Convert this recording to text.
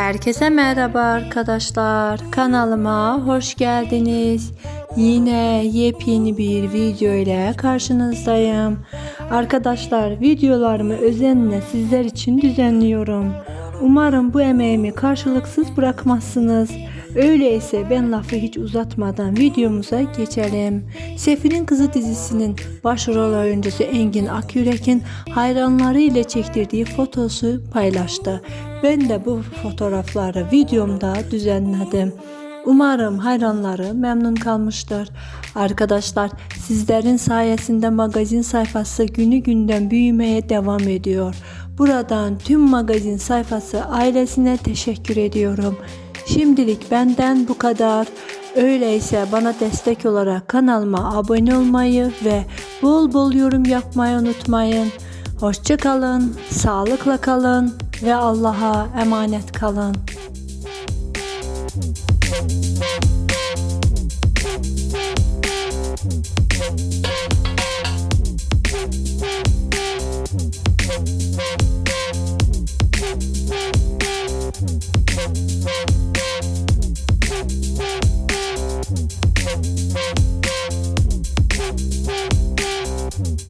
Herkese merhaba arkadaşlar. Kanalıma hoş geldiniz. Yine yepyeni bir video ile karşınızdayım. Arkadaşlar videolarımı özenle sizler için düzenliyorum. Umarım bu emeğimi karşılıksız bırakmazsınız. Öyleyse ben lafı hiç uzatmadan videomuza geçelim. Sefil'in Kızı dizisinin başrol oyuncusu Engin Akyürek'in hayranları ile çektirdiği fotosu paylaştı. Ben de bu fotoğrafları videomda düzenledim. Umarım hayranları memnun kalmıştır. Arkadaşlar sizlerin sayesinde magazin sayfası günü günden büyümeye devam ediyor. Buradan tüm magazin sayfası ailesine teşekkür ediyorum. Şimdilik benden bu kadar. Öyleyse bana destek olarak kanalıma abone olmayı ve bol bol yorum yapmayı unutmayın. Hoşçakalın, sağlıkla kalın ve Allah'a emanet kalın. Thank you.